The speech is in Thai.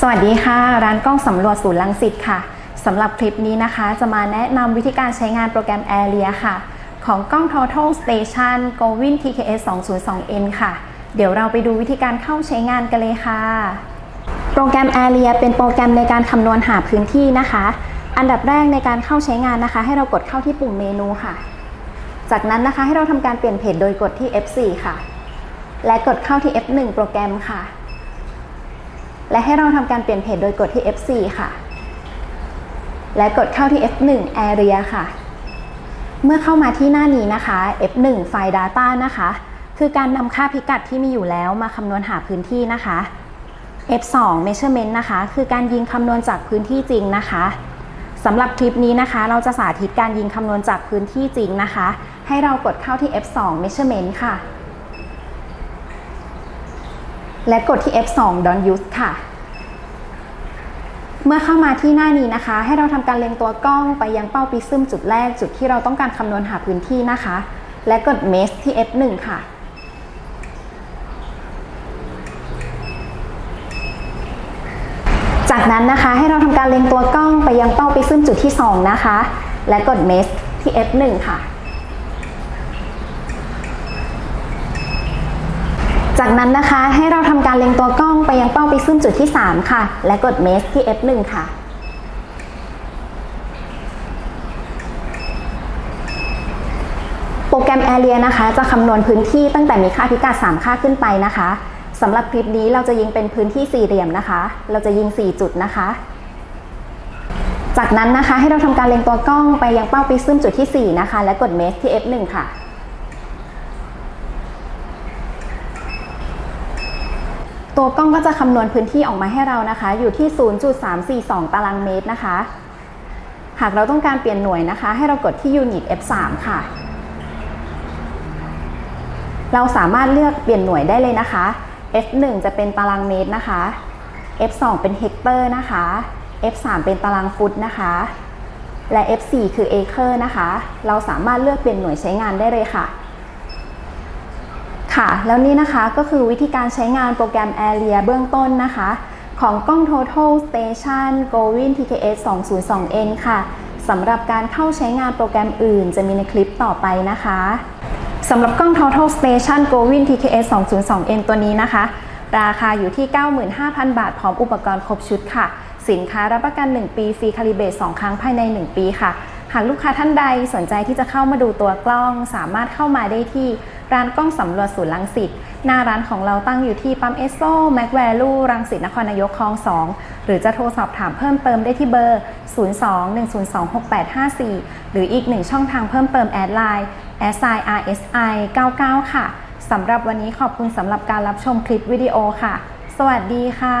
สวัสดีค่ะ ร้านกล้องสำรวจศูนย์ลังสิตค่ะสำหรับคลิปนี้นะคะ จะมาแนะนำวิธีการใช้งานโปรแกรม Area ค่ะ ของกล้อง Total Station Govin TKS 202N ค่ะ เดี๋ยวเราไปดูวิธีการเข้าใช้งานกันเลยค่ะ โปรแกรม Area เป็นโปรแกรมในการคำนวณหาพื้นที่นะคะ อันดับแรกในการเข้าใช้งานนะคะ ให้เรากดเข้าที่ปุ่มเมนูค่ะ จากนั้นนะคะให้เราทำการเปลี่ยนเพจโดยกดที่ F4 ค่ะ และกดเข้าที่ F1 โปรแกรมค่ะ และให้เราทำการเปลี่ยนเพจโดยกดที่ F4 ค่ะ และกดเข้าที่ F1 Area ค่ะ เมื่อเข้ามาที่หน้านี้นะคะ F1 ไฟล์ Data นะคะ คือการนำค่าพิกัดที่มีอยู่แล้วมาคำนวณหาพื้นที่นะคะ F2 Measurement นะคะ คือการยิงคำนวณจากพื้นที่จริงนะคะสำหรับคลิปนี้นะคะ เราจะสาธิตการยิงคำนวณจากพื้นที่จริงนะคะ ให้เรากดเข้าที่ F2 Measurement ค่ะ และกดที่ F2 Don't Use ค่ะ เมื่อเข้ามาที่หน้านี้นะคะ ให้เราทำการเล็งตัวกล้องไปยังเป้าปิซึมจุดแรกจุดที่เราต้องการคำนวณหาพื้นที่นะคะ และกด Mesh ที่ F1 ค่ะจากนั้นนะคะให้เราทำการเล็งตัวกล้องไปยังเป้าปิซึมจุดที่ 2 นะคะ และกด Mesh ที่ F1 ค่ะ จากนั้นนะคะให้เราทำการเล็งตัวกล้องไปยังเป้าไปซึ่งจุดที่ 3 ค่ะ และกด Mesh ที่ F1 ค่ะ โปรแกรม Area นะคะ จะคำนวณพื้นที่ตั้งแต่มีค่าพิกัด 3 ค่าขึ้นไปนะคะสำหรับคลิปนี้เราจะยิงเป็นพื้นที่สี่เหลี่ยมนะคะ เราจะยิง 4 จุดนะคะ จากนั้นนะคะให้เราทำการเล็งตัวกล้องไปยังเป้าไปซึ่งจุดที่ 4 นะคะ และกด Mesh ที่ F1 ค่ะ ตัวกล้องก็จะคำนวณพื้นที่ออกมาให้เรานะคะ อยู่ที่ 0.342 ตารางเมตรนะคะ หากเราต้องการเปลี่ยนหน่วยนะคะ ให้เรากดที่ Unit F3 ค่ะ เราสามารถเลือกเปลี่ยนหน่วยได้เลยนะคะ F1 จะเป็นตารางเมตรนะคะ F2 เป็นเฮกเตอร์นะคะ F3 เป็นตารางฟุตนะคะ และ F4 คือเอเคอร์นะคะ เราสามารถเลือกเปลี่ยนหน่วยใช้งานได้เลยค่ะ ค่ะ แล้วนี่นะคะก็คือวิธีการใช้งานโปรแกรม Area เบื้องต้นนะคะ ของกล้อง Total Station Govin TKS 202N ค่ะสำหรับการเข้าใช้งานโปรแกรมอื่น จะมีในคลิปต่อไปนะคะสำหรับกล้อง Total Station Govin TKS 202N ตัวนี้นะคะ ราคาอยู่ที่ 95,000 บาท พร้อมอุปกรณ์ครบชุดค่ะ สินค้ารับประกัน 1 ปี ฟรีคาลิเบต2ครั้งภายใน 1 ปีค่ะ หากลูกค้าท่านใดสนใจที่จะเข้ามาดูตัวกล้อง สามารถเข้ามาได้ที่ร้านกล้องสำรวจศูนย์ลังสิตหน้าร้านของเราตั้งอยู่ที่ปั๊มเอสโซแม็กแวลูรังสิตนครนายกคลอง 2 หรือจะโทรสอบถามเพิ่มเติมได้ที่เบอร์ 02-102-6854 หรืออีกหนึ่งช่องทางเพิ่มเติมแอดไลน์ SI RSI 99 ค่ะสำหรับวันนี้ขอบคุณสำหรับการรับชมคลิปวิดีโอค่ะ สวัสดีค่ะ